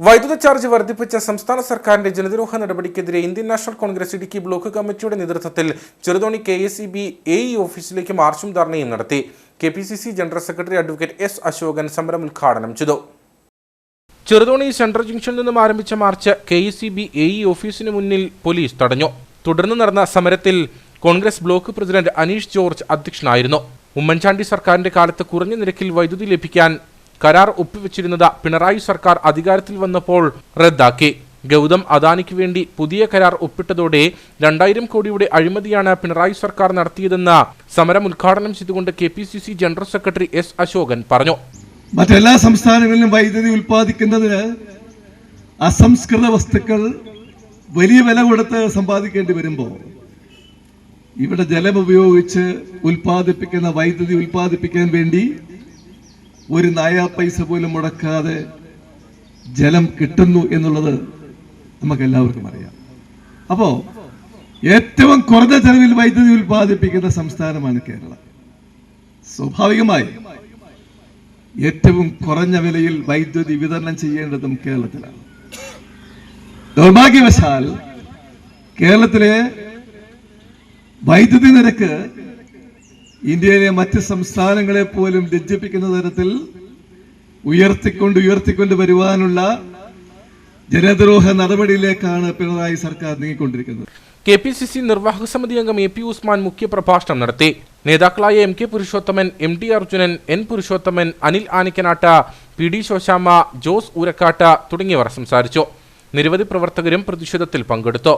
വൈദ്യുത ചാർജ് വർദ്ധിപ്പിച്ച സംസ്ഥാന സർക്കാരിന്റെ ജനദ്രോഹ നടപടിക്കെതിരെ Indian National Congress Idukki block കമ്മിറ്റിയുടെ നേതൃത്വത്തിൽ Cheruthoni K S E B A E ഓഫീസിലേക്ക് മാർച്ചും ധർണയും നടത്തി. K P C C general secretary advocate S Ashokan സമരം ഉദ്ഘാടനം ചെയ്തു. ചെറുതോണി സെൻട്രൽ ജംഗ്ഷനിൽ നിന്നും ആരംഭിച്ച march K S E B A E ഓഫീസിന് മുന്നിൽ പോലീസ് തടഞ്ഞു. തുടർന്ന് നടന്ന സമരത്തിൽ Congress block president Aneesh George അധ്യക്ഷനായിരുന്നു. ഉമ്മൻചാണ്ടി സർക്കാരിന്റെ കാലത്ത് കുറഞ്ഞ നിരക്കിൽ വൈദ്യുതി ലഭിക്കാൻ കരാർ ഒപ്പുവെച്ചിരുന്നത് പിണറായി സർക്കാർ അധികാരത്തിൽ വന്നപ്പോൾ റദ്ദാക്കി. ഗൗതം അദാനിക്ക് വേണ്ടി പുതിയ കരാർ ഒപ്പിട്ടതോടെ രണ്ടായിരം കോടിയുടെ അഴിമതിയാണ് പിണറായി സർക്കാർ നടത്തിയതെന്ന് സമരം ഉദ്ഘാടനം ചെയ്തുകൊണ്ട് K P C C general secretary S Ashokan പറഞ്ഞു. മറ്റെല്ലാ സംസ്ഥാനങ്ങളിലും വൈദ്യുതി ഉൽപ്പാദിക്കുന്നതിന് അസംസ്കൃത വസ്തുക്കൾ വലിയ വില കൊടുത്ത് സമ്പാദിക്കേണ്ടി വരുമ്പോൾ ഇവിടെ ജലം ഉപയോഗിച്ച് ഉൽപ്പാദിപ്പിക്കുന്ന വൈദ്യുതി ഉൽപ്പാദിപ്പിക്കാൻ വേണ്ടി ഒരു നായാ പൈസ പോലും മുടക്കാതെ ജലം കിട്ടുന്നു എന്നുള്ളത് നമുക്ക് എല്ലാവർക്കും അറിയാം. അപ്പോ ഏറ്റവും കുറഞ്ഞ ചെലവിൽ വൈദ്യുതി ഉൽപ്പാദിപ്പിക്കുന്ന സംസ്ഥാനമാണ് കേരളം. സ്വാഭാവികമായി ഏറ്റവും കുറഞ്ഞ വിലയിൽ വൈദ്യുതി വിതരണം ചെയ്യേണ്ടതും കേരളത്തിലാണ്. ദൗർഭാഗ്യവശാൽ കേരളത്തിലെ വൈദ്യുതി നിരക്ക് ഇന്ത്യയിലെ മറ്റ് സംസ്ഥാനങ്ങളെ പോലും ലജ്ജിപ്പിക്കുന്ന തരത്തിൽ ഉയർത്തിക്കൊണ്ട് ഉയർത്തിക്കൊണ്ട് വരുവാനുള്ള ജനദ്രോഹ നടപടിയിലേക്കാണ് പിണറായി സർക്കാർ നീങ്ങിക്കൊണ്ടിരിക്കുന്നത്. കെ പി സി സി നിർവാഹക സമിതി അംഗം എ പി ഉസ്മാൻ മുഖ്യപ്രഭാഷണം നടത്തി. നേതാക്കളായ M K Purushothaman M T Arjunan N Purushothaman Anil Anikkanatt P D Shoshamma Jose Oorakkatt തുടങ്ങിയവർ സംസാരിച്ചു. നിരവധി പ്രവർത്തകരും പ്രതിഷേധത്തിൽ പങ്കെടുത്തു.